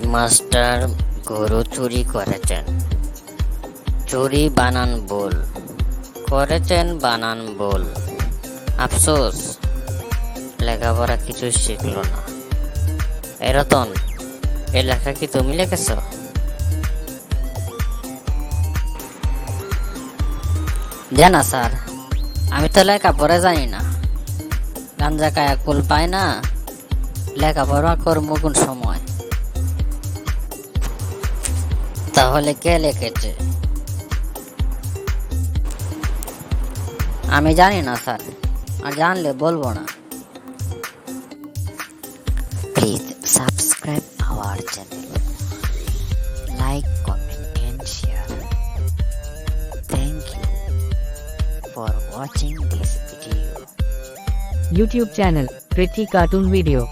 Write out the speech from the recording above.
Master গরু চুরি করেছেন। চুরি বানান বল করেছেন বানান বল আফসোস। লেখাপড়া কিছু শিখলো না। এ রতন, এ লেখা কি তুমি লিখেছ? জানা স্যার। আমি তো লেখাপড়া জানি না। গাঞ্জা কায়া কুল পায় না। লেখাপড়া করব কোন সময়। তাহলে কে লিখেছে আমি জানি না স্যার আর জানলে বলবো না please subscribe our channel like comment and share thank you for watching this video YouTube channel, Pretty Cartoon Video.